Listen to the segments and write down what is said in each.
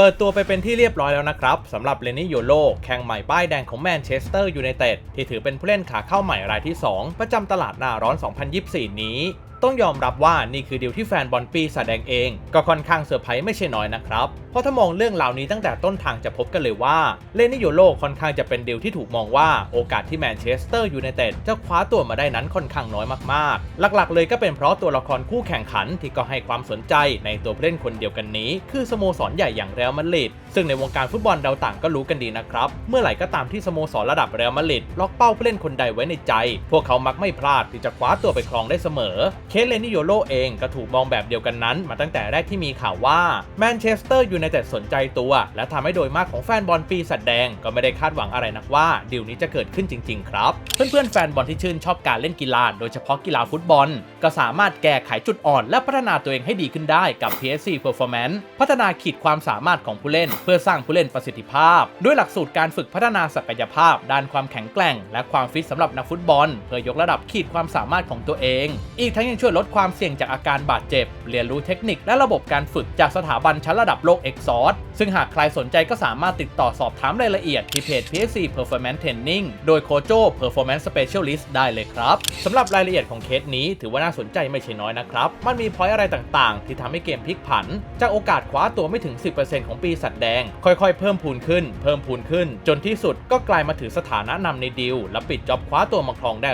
เปิดตัวไปเป็นที่เรียบร้อยแล้วนะครับสำหรับเลนี่โยโลแข่งใหม่ป้ายแดงของแมนเชสเตอร์ยูไนเต็ดที่ถือเป็นผู้เล่นขาเข้าใหม่รายที่ 2 ประจำตลาดหน้าร้อน 2024 นี้ ต้องยอมรับว่านี่คือดีลที่แฟนบอลปีศาจแดงเอง ก็ค่อนข้างเซอร์ไพรส์ไม่ใช่น้อยนะครับ ราะถ้ามองเรื่องรานี้ตั้งแต่ต้นทางจะพบกันเลยว่าเลนิโยโลค่อนข้างจะเป็นดีลที่ถูกมองว่าโอกาสที่แมนเชสเตอร์ยูไนเต็ดจะคว้าตัวมาได้นั้นค่อนข้างน้อยมากๆ หลักๆ เลยก็เป็นเพราะตัวละครคู่แข่งขันที่ก็ให้ความสนใจในตัวผู้เล่นคนเดียวกันนี้ คือสโมสรใหญ่อย่างเรอัลมาดริดซึ่งในวงการฟุตบอลเราต่างก็รู้กันดีนะครับ เมื่อไหร่ก็ตามที่สโมสรระดับเรอัลมาดริดล็อกเป้าผู้เล่นคนใดไว้ในใจ พวกเขามักไม่พลาดที่จะคว้าตัวไปครองได้เสมอ เคสเลนิโยโลเองก็ถูกมองแบบเดียวกันนั้น มาตั้งแต่แรกที่มีข่าวว่าแมนเชสเตอร์ยูไนเต็ดสนใจตัว และทำให้โดยมากของแฟนบอลปีศาจแดงก็ไม่ได้คาดหวังอะไรนักว่าดีลนี้จะเกิดขึ้นจริง ๆ ครับ เพื่อนๆแฟนบอลที่ชื่นชอบการเล่นกีฬาโดยเฉพาะกีฬาฟุตบอล ก็สามารถแก้ไขจุดอ่อน และพัฒนาตัวเองให้ดีขึ้นได้กับ PSC Performance พัฒนาขีดความสามารถของผู้เล่น เพื่อสร้างผู้เล่นประสิทธิภาพ ด้วยหลักสูตรการฝึกพัฒนาศักยภาพ ด้านความแข็งแกร่ง และความฟิตสำหรับนักฟุตบอล เพื่อยกระดับขีดความสามารถของตัวเอง อีกทั้งยังช่วยลดความเสี่ยงจากอาการบาดเจ็บ เรียนรู้เทคนิคและระบบการฝึกจากสถาบันชั้นระดับโลก e x o r ซึ่งหากใครสนใจก็สามารถติดต่อสอบถามรายละเอียดที่เพจ PSC Performance Training โดยโคโจ Performance Specialist ได้เลยครับสำหรับรายละเอียดของเคสนี้ถือว่าน่าสนใจไม่ใช่น้อยนะครับ มันมีพอยอะไรต่างๆ ที่ทำให้เกมพลิกผัน จากโอกาสคว้าตัวไม่ถึง 10%ของปีศาจแดง ค่อยๆ เพิ่มพูนขึ้น เพิ่มพูนขึ้น จนที่สุดก็กลายมาถือสถานะนำในดีลและปิดจ็อบคว้าตัวมาครองได้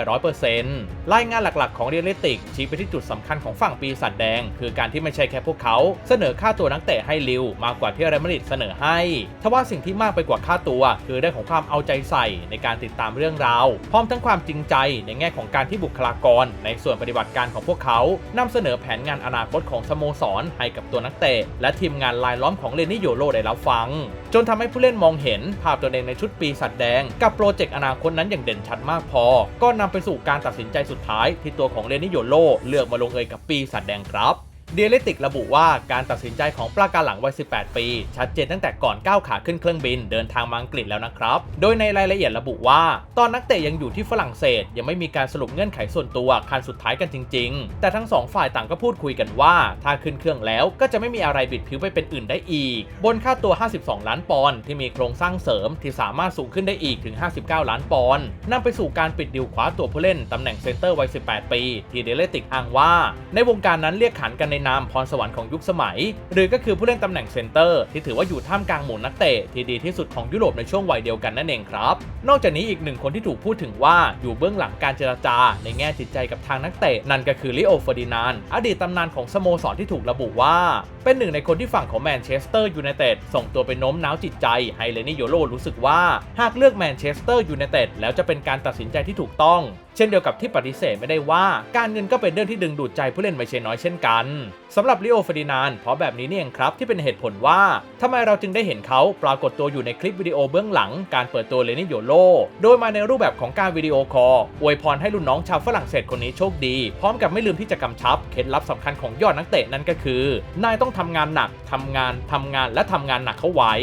100%รายงานหลักๆ ของเรียลลิติกชี้ไปที่จุดสำคัญของฝั่งปีศาจแดง คือการที่ไม่ใช่แค่พวกเขา เสนอค่าตัวนักเตะให้ลิวมากกว่าที่เรอัลมาดริดเสนอให้ทว่าสิ่งที่มากไปกว่าค่าตัว คือได้ของความเอาใจใส่ในการติดตามเรื่องราว พร้อมทั้งความจริงใจในแง่ของการที่บุคลากร ในส่วนปฏิบัติการของพวกเขานำเสนอแผนงานอนาคตของสโมสรให้กับตัวนักเตะและทีมงานลายล้อมของเลนิโยโลได้รับฟัง จนทำให้ผู้เล่นมองเห็น ภาพตัวเองในชุดปีศาจแดง กับโปรเจกต์อนาคตนั้นอย่างเด่นชัดมากพอ ก็นำไปสู่การตัดสินใจสุดท้าย ที่ตัวของเลนิโยโลเลือกมาลงเอยกับปีศาจแดงครับ เดียเลติกระบุว่าการตัดสินใจของปราการหลังวัย 18 ปี ชัดเจนตั้งแต่ก่อนก้าวขาขึ้นเครื่องบินเดินทางมาอังกฤษแล้วนะครับ โดยในรายละเอียดระบุว่า ตอนนักเตะยังอยู่ที่ฝรั่งเศส ยังไม่มีการสรุปเงื่อนไขส่วนตัวคันสุดท้ายกันจริง ๆ แต่ทั้งสองฝ่ายต่างก็พูดคุยกันว่า ถ้าขึ้นเครื่องแล้วก็จะไม่มีอะไรบิดผิวไปเป็นอื่นได้อีก บนค่าตัว 52 ล้านปอนด์ที่มีโครงสร้างเสริมที่สามารถสูงขึ้นได้อีกถึง 59 ล้านปอนด์นำไปสู่การปิดดิวคว้าตัวผู้เล่นตำแหน่งเซนเตอร์วัย 18 ปี ที่เดเลติกอ้างว่า ในวงการนั้นเรียกขานกันในนามพรสวรรค์ของยุคสมัย หรือก็คือผู้เล่นตำแหน่งเซนเตอร์ที่ถือว่าอยู่ท่ามกลางหมู่นักเตะที่ดีที่สุดของยุโรปในช่วงวัยเดียวกันนั่นเองครับ นอกจากนี้อีกหนึ่งคนที่ถูกพูดถึงว่าอยู่เบื้องหลังการเจรจา ในแง่จิตใจกับทางนักเตะนั่นก็คือลิโอเฟอร์ดินานอดีตตำนานของสโมสรที่ถูกระบุว่า เป็นหนึ่งในคนที่ฝั่งของแมนเชสเตอร์ยูไนเต็ดส่งตัวไปโน้มน้าวจิตใจให้เลนี่โยโลรู้สึกว่า หากเลือกแมนเชสเตอร์ยูไนเต็ดแล้วจะเป็นการตัดสินใจที่ถูกต้อง เช่นเดียวกับที่ปฏิเสธไม่ได้ว่าการเงินก็เป็นเรื่องที่ดึงดูดใจผู้เล่นไม่ใช่น้อยเช่นกันสำหรับลิโอเฟอร์ดินานเพราะแบบนี้นี่เองครับที่เป็นเหตุผลว่าทำไมเราจึงได้เห็นเขาปรากฏตัวอยู่ในคลิปวิดีโอเบื้องหลังการเปิดตัวเลนี่โยโลโดยมาในรูปแบบของการวิดีโอคอลอวยพรให้รุ่นน้องชาวฝรั่งเศสคนนี้โชคดี พร้อมกับไม่ลืมที่จะกำชับเคล็ดลับสำคัญของยอดนักเตะนั่นก็คือ นายต้องทำงานหนักทำงานทำงานและทำงานหนักเข้าไว้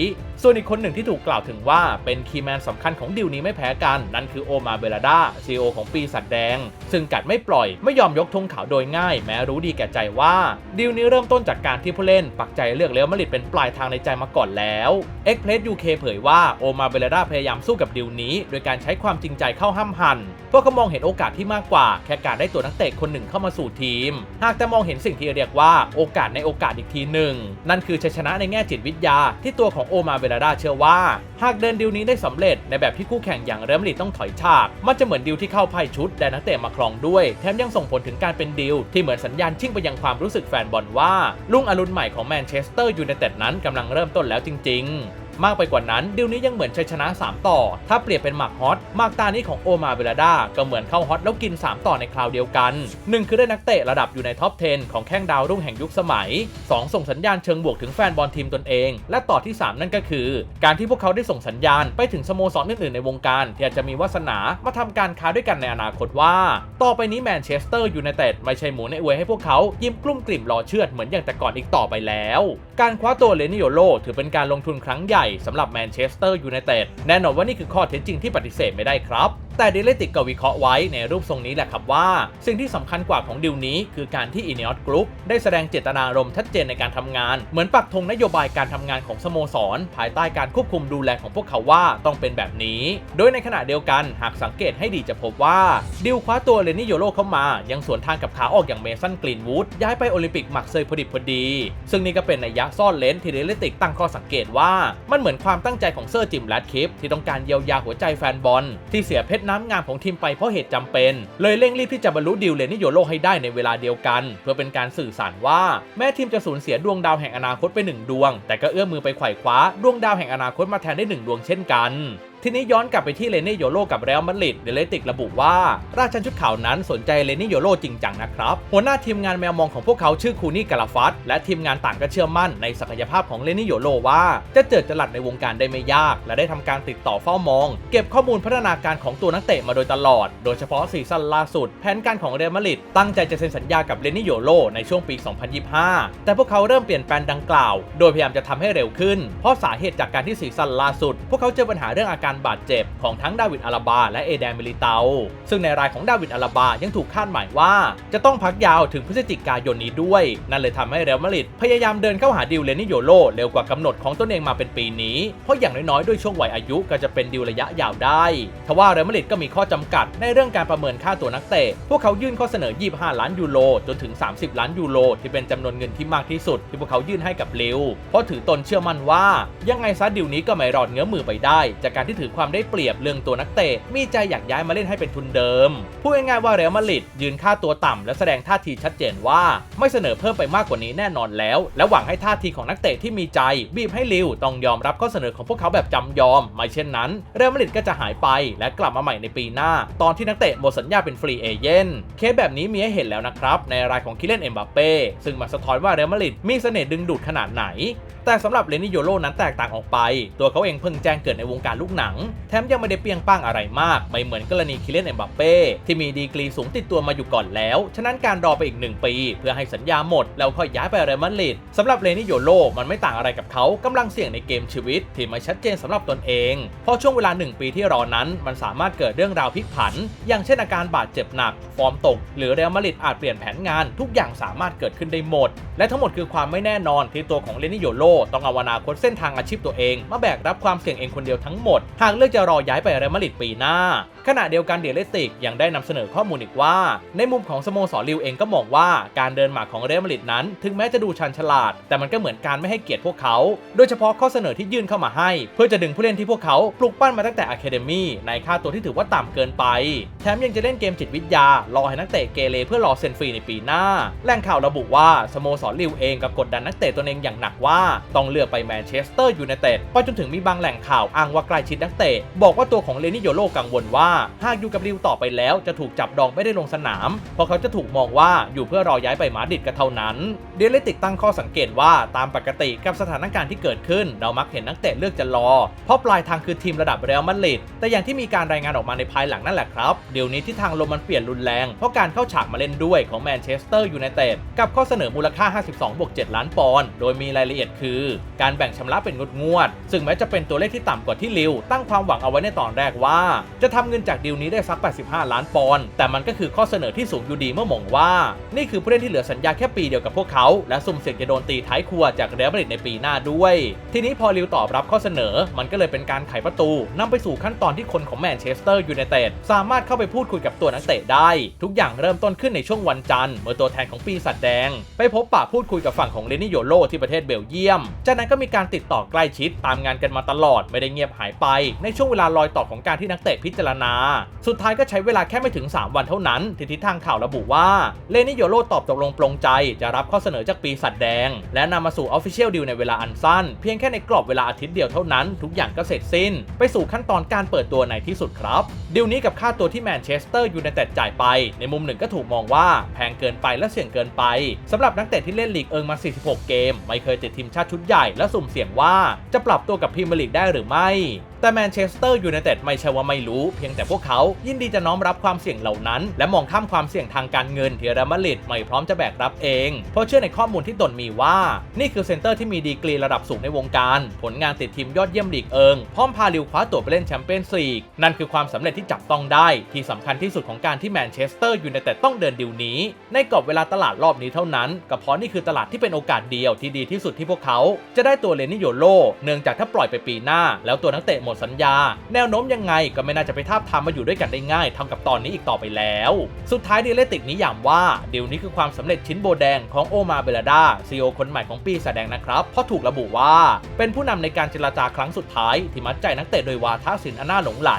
ส่วนอีกคนหนึ่งที่ถูกกล่าวถึงว่าเป็นคีย์แมนสำคัญของดิวนี้ไม่แพ้กัน นั่นคือโอมาเบลาดาซีอของปีศาจแดง ซึ่งกัดไม่ปล่อยไม่ยอมยกธงขาวโดยง่าย แม้รู้ดีแก่ใจว่าดิวนี้เริ่มต้นจากการที่ผู้เล่น ปักใจเลือกเรอัลมาริดเป็นปลายทางในใจมาก่อนแล้วเอ็กเพลสยูเคเผยว่าโอมาเบลาดาพยายามสู้กับดิวนี้ โดยการใช้ความจริงใจเข้าห้ามหันเพราะเขามองเห็นโอกาสที่มากกว่า แค่การได้ตัวนักเตะคนหนึ่งเข้ามาสู่ทีม หากแต่มองเห็นสิ่งที่เรียกว่าโอกาสในโอกาสอีกทีหนึ่งนั่นคือชัยชนะในแง่จิตวิทยาที่ตัวของโอมาเบลาดาเชื่อว่า หากเดินดิวนี้ได้สำเร็จในแบบที่คู่แข่งอย่างเรอัลมาดริดต้องถอยฉาก มันจะเหมือนดิวที่เข้าไพ่ชุดแด้นักเตะมาครองด้วย แถมยังส่งผลถึงการเป็นดิวที่เหมือนสัญญาณชิ่งไปยังความรู้สึกแฟนบอลว่าลุงอรุณใหม่ของแมนเชสเตอร์ยูไนเต็ดนั้นกำลังเริ่มต้นแล้วจริง ๆ มากไปกว่านั้นดิวนี้ยังเหมือนชัยชนะ 3 ต่อ ถ้าเปรียบเป็นหมากฮอตหมากตานี้ของโอมาเบลาดาก็เหมือนเข้าฮอตแล้วกิน 3 ต่อในคราวเดียวกัน 1 คือได้นักเตะระดับอยู่ในท็อป 10 ของแข้งดาวรุ่งแห่งยุคสมัย 2 ส่งสัญญาณเชิงบวกถึงแฟนบอลทีมตนเอง และต่อที่ 3 นั่นก็คือ การที่พวกเขาได้ส่งสัญญาณไปถึงสโมสรอื่นๆในวงการที่อาจจะมีวาสนามาทำการค้าด้วยกันในอนาคตว่า ต่อไปนี้แมนเชสเตอร์ยูไนเต็ดไม่ใช่หมูในอวยให้พวกเขายิ้มกลุ้มกลิ่มรอเชือดเหมือนอย่างแต่ก่อนอีกต่อไปแล้ว การคว้าตัวเลนิโยโลถือเป็นการลงทุนครั้งใหญ่สำหรับแมนเชสเตอร์ยูไนเต็ดแน่นอนว่านี่คือข้อเท็จจริงที่ปฏิเสธไม่ได้ครับ แต่เดลติกก็วิเคราะห์ไว้ในรูปทรงนี้แหละครับว่า สิ่งที่สำคัญกว่าของดิวนี้ คือการที่อิน e อ s กรุ๊ปได้แสดงเจตนารมณ์ชัดเจนในการทำงาน เหมือนปักธงนโยบายการทำงานของสโมสร ภายใต้การควบคุมดูแลของพวกเขาว่าต้องเป็นแบบนี้ โดยในขณะเดียวกันหากสังเกตให้ดีจะพบว่าดิวคว้าตัวเลนิโยโรเข้ามา ยังสวนทางกับขาออกอย่างเมสันกรีนวูดย้ายไปโอลิมปิกหมักเซยพอดิบพอดี ซึ่งนี่ก็เป็นนัยยะซ่อนเลนที่เดลติกตั้งข้อสังเกตว่ามันเหมือนความตั้งใจของเซอร์จิมแรดคิฟที่ต้องการเยียวยาหัวใจแฟนบอลที่เสียเพชรน้ำงามของทีมไปเพราะเหตุจำเป็น เลยเร่งรีบที่จะบรรลุดิวเลนิโยโลให้ได้ในเวลาเดียวกัน เพื่อเป็นการสื่อสารว่า แม้ทีมจะสูญเสียดวงดาวแห่งอนาคตไปหนึ่งดวง แต่ก็เอื้อมมือไปไขว่คว้าดวงดาวแห่งอนาคตมาแทนได้หนึ่งดวงเช่นกัน ทีนี้ย้อนกลับไปที่เลนี่โยโรกับเรอัลมาดริดเดเลติกระบุว่า ราชันชุดขาวนั้นสนใจเลนี่โยโรจริงจังนะครับหัวหน้าทีมงานแมวมองของพวกเขาชื่อคูนี่กาลาฟัตและทีมงานต่างก็เชื่อมั่นในศักยภาพของเลนี่โยโรว่า จะเจิดจรัสในวงการได้ไม่ยาก และได้ทำการติดต่อเฝ้ามอง เก็บข้อมูลพัฒนาการของตัวนักเตะมาโดยตลอด โดยเฉพาะซีซั่นล่าสุด แผนการของเรอัลมาดริดตั้งใจจะเซ็นสัญญากับเลนี่โยโรในช่วงปี 2025 แต่พวกเขาเริ่มเปลี่ยนแปลนดังกล่าว โดยพยายามจะทำให้เร็วขึ้น เพราะสาเหตุจากการที่ซีซั่นล่าสุด พวกเขาเจอปัญหาเรื่องอาการบาดเจ็บของทั้งดาวิดอาราบา และเอแดนมิลิเตา ซึ่งในรายของดาวิดอาราบายังถูกคาดหมายว่า จะต้องพักยาวถึงพฤศจิกายนนี้ด้วย นั่นเลยทำให้เรอัลมาดริดพยายามเดินเข้าหาดิวเลนิโยโรเร็วกว่ากำหนดของตนเองมาเป็นปีนี้ เพราะอย่างน้อยๆด้วยช่วงวัยอายุก็จะเป็นดิวระยะยาวได้ทว่าเรอัลมาดริดก็มีข้อจำกัดในเรื่องการประเมินค่าตัวนักเตะ พวกเขายื่นข้อเสนอ 25 ล้านยูโรจนถึง 30 ล้านยูโรที่เป็นจำนวนเงินที่มากที่สุด ที่พวกเขายื่นให้กับลิวเพราะถือตนเชื่อมั่นว่า ยังไงซะดิวนี้ก็ไม่รอดเงื้อมือไปได้ จากการที่ถือความได้เปรียบเรื่องตัวนักเตะ มีใจอยากย้ายมาเล่นให้เป็นทุนเดิม พูดง่ายๆว่าเรอัลมาดริดยืนค่าตัวต่ำและแสดงท่าทีชัดเจนว่า ไม่เสนอเพิ่มไปมากกว่านี้แน่นอนแล้ว และหวังให้ท่าทีของนักเตะที่มีใจ บีบให้ลิวต้องยอมรับข้อเสนอของพวกเขาแบบจำยอม ไม่เช่นนั้น เรอัลมาดริดก็จะหายไปและกลับมาใหม่ในปีหน้า ตอนที่นักเตะหมดสัญญาเป็นฟรีเอเจนต์เคสแบบนี้มีให้เห็นแล้วนะครับในรายของคิเลนเอ็มบัปเป้ซึ่งมาสะท้อนว่าเรอัลมาดริดมีเสน่ห์ดึงดูดขนาดไหนแต่สำหรับเลนิโยโรนั้นแตกต่างออกไป ตัวเขาเองเพิ่งแจ้งเกิดในวงการลูกหนัง แถมยังไม่ได้เปรียงป้างอะไรมาก ไม่เหมือนกรณีคิเลนเอ็มบัปเป้ที่มีดีกรีสูงติดตัวมาอยู่ก่อนแล้ว ฉะนั้นการรอไปอีก 1 ปี เพื่อให้สัญญาหมด แล้วค่อยย้ายไปเรอัลมาดริดสำหรับเลนิโยโรมันไม่ต่างอะไรกับเขากำลังเสี่ยงในเกมชีวิต ที่ไม่ชัดเจนสำหรับตนเองเพราะช่วงเวลา 1 ปีที่รอนั้น มันสามารถเกิดเรื่องราวพลิกผัน อย่างเช่นอาการบาดเจ็บหนัก ฟอร์มตก หรือเรอัลมาดริดอาจเปลี่ยนแผนงาน ทุกอย่างสามารถเกิดขึ้นได้หมด และทั้งหมดคือความไม่แน่นอนที่ตัวของเลนิโยโรต้องเอาอนาคตเส้นทางอาชีพตัวเอง มาแบกรับความเสี่ยงเองคนเดียวทั้งหมด หากเลือกจะรอย้ายไปเรอัลมาดริดปีหน้าขณะเดียวกันเดลเลติกยังได้นำเสนอข้อมูลอีกว่า ในมุมของสโมสรลิวเองก็มองว่าการเดินหมากของเรอัลมาดริดนั้น ถึงแม้จะดูชันฉลาด แต่มันก็เหมือนการไม่ให้เกียรติพวกเขา โดยเฉพาะข้อเสนอที่ยื่นเข้ามาให้ เพื่อจะดึงผู้เล่นที่พวกเขาปลูกปั้นมาตั้งแต่อะคาเดมี่ในค่าตัวที่ถือว่าต่ำเกินไป แถมยังจะเล่นเกมจิตวิทยา รอให้นักเตะเกเรเพื่อรอเซ็นฟรีในปีหน้า แหล่งข่าวระบุว่าสโมสรลิวเองกับกดดันนักเตะตัวเองอย่างหนักว่า ต้องเลือกไปแมนเชสเตอร์ยูไนเต็ดไปจนถึงมีบางแหล่งข่าวอ้างว่าใกล้ชิดนักเตะบอกว่าตัวของเลนิโยโรกังวลว่าหากอยู่กับลิวต่อไปแล้วจะถูกจับดองไม่ได้ลงสนาม เพราะเขาจะถูกมองว่าอยู่เพื่อรอย้ายไปมาดริดก็เท่านั้น เดลติกตั้งข้อสังเกตว่าตามปกติกับสถานการณ์ที่เกิดขึ้น เรามักเห็นนักเตะเลือกจะรอ เพราะปลายทางคือทีมระดับเรอัลมาดริดแต่อย่างที่มีการรายงานออกมาในภายหลังนั่นแหละครับเดี๋ยวนี้ที่ทางลมมันเปลี่ยนรุนแรงเพราะการเข้าฉากมาเล่นด้วยของแมนเชสเตอร์ยูไนเต็ดกับข้อเสนอมูลค่า 52บวก7ล้านปอนด์โดยมีรายละเอียดคือ การแบ่งชำระเป็นงดงวดๆซึ่งแม้จะเป็นตัวเลขที่ต่ำกว่าที่ลิวตั้งความหวังเอาไว้ในตอนแรกว่า จะทำเงินจากดีลนี้ได้สัก 85 ล้านปอนด์แต่มันก็คือข้อเสนอที่สูงอยู่ดีเมื่อมองว่า นี่คือผู้เล่นที่เหลือสัญญาแค่ปีเดียวกับพวกเขา และสุ่มเสี่ยงจะโดนตีท้ายครัวจากเรอัลมาดริดในปีหน้าด้วย ทีนี้พอลิวตอบรับข้อเสนอมันก็เลยเป็นการไขประตูนำไปสู่ขั้นตอนที่คนของแมนเชสเตอร์ยูไนเต็ดสามารถเข้าไปพูดคุยกับตัวนักเตะได้ ทุกอย่างเริ่มต้นขึ้นในช่วงวันจันทร์เมื่อตัวแทนของปีศาจแดง ไปพบปะพูดคุยกับฝั่งของเลนิโยโลที่ประเทศเบลเยียม จากนั้นก็มีการติดต่อใกล้ชิดตามงานกันมาตลอดไม่ได้เงียบหายไป ในช่วงเวลารอยต่อของการที่นักเตะพิจารณาสุดท้ายก็ใช้เวลาแค่ไม่ถึง 3 วันเท่านั้นที่ทิศทางข่าวระบุว่าเลนิโยโลตอบตกลงปลงใจ จะรับข้อเสนอจากปีศาจแดง และนำมาสู่ออฟฟิเชียลดีลในเวลาอันสั้น เพียงแค่ในกรอบเวลาอาทิตย์เดียวเท่านั้น ทุกอย่างก็เสร็จสิ้น ไปสู่ขั้นตอนการเปิดตัวในที่สุดครับดีลนี้กับค่าตัวที่แมนเชสเตอร์ยูไนเต็ดจ่ายไป ในมุมหนึ่งก็ถูกมองว่าแพงเกินไปและเสี่ยงเกินไปสำหรับนักเตะที่เล่นลีกเอิงมา 46 เกม ไม่เคยติดทีมชาติชุดใหญ่และสุ่มเสี่ยงว่าจะปรับตัวกับพรีเมียร์ลีกได้หรือไม่ แต่แมนเชสเตอร์ยูไนเต็ดไม่ใช่ว่าไม่รู้ เพียงแต่พวกเขายินดีจะน้อมรับความเสี่ยงเหล่านั้น และมองข้ามความเสี่ยงทางการเงินที่เรอัลมาดริดไม่พร้อมจะแบกรับเอง เพราะเชื่อในข้อมูลที่ตนมีว่า นี่คือเซนเตอร์ที่มีดีกรีระดับสูงในวงการ ผลงานติดทีมยอดเยี่ยมลีกเอิงพร้อมพาลิวคว้าตั๋วไปเล่นแชมเปี้ยนส์ลีกนั่นคือความสำเร็จที่จับต้องได้ ที่สำคัญที่สุดของการที่แมนเชสเตอร์ยูไนเต็ดต้องเดินดิวนี้ ในกรอบเวลาตลาดรอบนี้เท่านั้นก็เพราะนี่คือตลาดที่เป็นโอกาสเดียวที่ดีที่สุดที่พวกเขา จะได้ตัวเลนิโยโลเนื่องจากถ้าปล่อยไปปีหน้า แล้วตัวนักเตะหมดสัญญา แนวโน้มยังไงก็ไม่น่าจะไปทาบทามมาอยู่ด้วยกันได้ง่ายเท่ากับตอนนี้อีกต่อไปแล้ว สุดท้ายดีเลติกนิยามว่าดีลนี้คือความสำเร็จชิ้นโบแดงของโอมาเบลดาซีอคนใหม่ของปีแสดงนะครับเพราะถูกระบุว่าเป็นผู้นำในการเจรจาครั้งสุดท้ายที่มัดใจนักเตะโดยวาทศิลป์อันน่าหลงไหล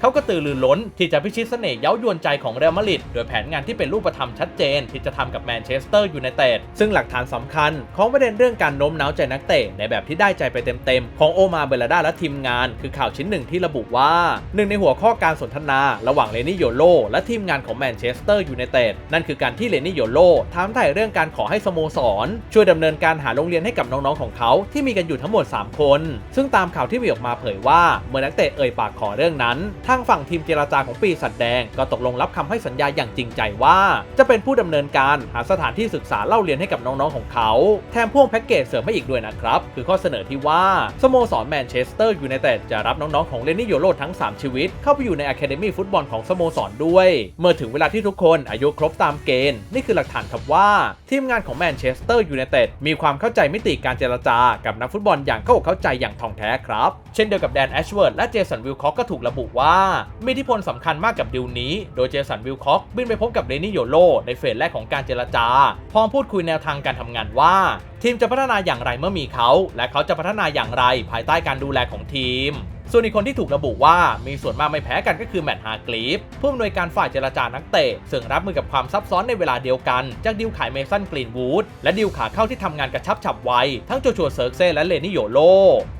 เขาก็ตือรือล้นที่จะพิชิตเสน่ห์เย้ายวนใจของเรอัลมาดริดโดยแผนงานที่เป็นรูปธรรมชัดเจน ที่จะทำกับแมนเชสเตอร์ยูไนเต็ดซึ่งหลักฐานสำคัญ ของประเด็นเรื่องการโน้มน้าวใจนักเตะในแบบที่ได้ใจไปเต็มๆของโอมาเบลดาและทีมงานคือข่าวชิ้นหนึ่งที่ระบุว่าหนึ่งในหัวข้อการสนทนาระหว่างเลนี่โยโลและทีมงานของแมนเชสเตอร์ยูไนเต็ดนั่นคือการที่เลนี่โยโลถามถ่ายเรื่องการขอให้สโมสร ช่วยดำเนินการหาโรงเรียนให้กับน้องๆของเขาที่มีกันอยู่ทั้งหมด 3 คน ซึ่งตามข่าวที่มีออกมาเผยว่าเมื่อนักเตะเอ่ยปากขอเรื่องนั้น ทางฝั่งทีมเจรจาของปีศาจแดง ก็ตกลงรับคำให้สัญญาอย่างจริงใจว่า จะเป็นผู้ดำเนินการหาสถานที่ศึกษาเล่าเรียนให้กับน้องๆของเขา แถมพ่วงแพ็กเกจเสริมให้อีกด้วยนะครับ คือข้อเสนอที่ว่าสโมสรแมนเชสเตอร์ยูไนเต็ดจะรับน้องๆของเลนนี่โยโรทั้ง 3 ชีวิต เข้าไปอยู่ในอะคาเดมี่ฟุตบอลของสโมสรด้วย เมื่อถึงเวลาที่ทุกคนอายุครบตามเกณฑ์ นี่คือหลักฐานครับว่า ทีมงานของแมนเชสเตอร์ยูไนเต็ดมีความเข้าใจมิติการเจรจากับนักฟุตบอลอย่างเข้าอกเข้าใจอย่างท่องแท้ครับ เช่นเดียวกับแดนแอชเวิร์ดและเจสันวิลคอกก็ถูกระบุว่า มีอิทธิพลสำคัญมากกับดิวนี้ โดยเจสันวิลคอกบินไปพบกับเรนี่โยโลในเฟสแรกของการเจรจา พร้อมพูดคุยแนวทางการทำงานว่า ทีมจะพัฒนาอย่างไรเมื่อมีเขา และเขาจะพัฒนาอย่างไรภายใต้การดูแลของทีม ส่วนอีกคนที่ถูกระบุว่ามีส่วนมากไม่แพ้กันก็คือแมตต์ฮาร์กลีฟผู้อำนวยการฝ่ายเจรจานักเตะซึ่งรับมือกับความซับซ้อนในเวลาเดียวกัน จากดิวขายเมสันกรีนวูดและดิวขาเข้าที่ทำงานกระชับฉับไว ทั้งโจชัวเซิร์กเซ่และเลนิโยโล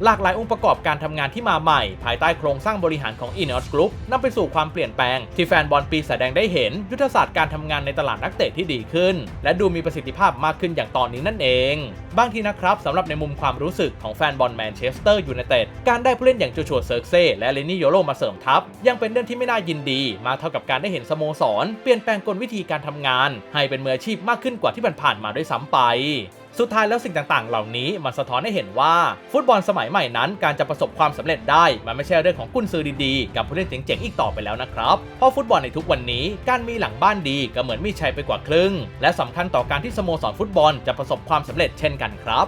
หลากหลายองค์ประกอบการทำงานที่มาใหม่ ภายใต้โครงสร้างบริหารของอินอ s กรุ๊ปนำไปสู่ความเปลี่ยนแปลง ที่แฟนบอลปีแสดงได้เห็น ยุทธศาสตร์การทำงานในตลาดนักเตะที่ดีขึ้น และดูมีประสิทธิภาพมากขึ้นอย่างตอนนี้นั่นเอง บางทีนะครับสำหรับในมุมความรู้สึกของแฟนบอลแมนเชสเตอร์ยูไนเต็ดการได้ผู้เล่นอย่างโจชัวเซิร์กเซ่และเลนิโยโลมาเสริมทัพ ยังเป็นเรื่องที่ไม่น่ายินดี มาเท่ากับการได้เห็นสโมสร เปลี่ยนแปลงกลวิธีการทำงาน ให้เป็นมืออาชีพมากขึ้นกว่าที่ผ่านมาด้วยซ้ำไปสุดท้ายแล้วสิ่งต่างๆ เหล่านี้มันสะท้อนให้เห็นว่า ฟุตบอลสมัยใหม่นั้น การจะประสบความสำเร็จได้ มันไม่ใช่เรื่องของกุนซือดีๆ กับผู้เล่นเจ๋งๆ อีกต่อไปแล้วนะครับ เพราะฟุตบอลในทุกวันนี้ การมีหลังบ้านดีก็เหมือนมีชัยไปกว่าครึ่ง และสำคัญต่อการที่สโมสรฟุตบอลจะประสบความสำเร็จเช่นกันครับ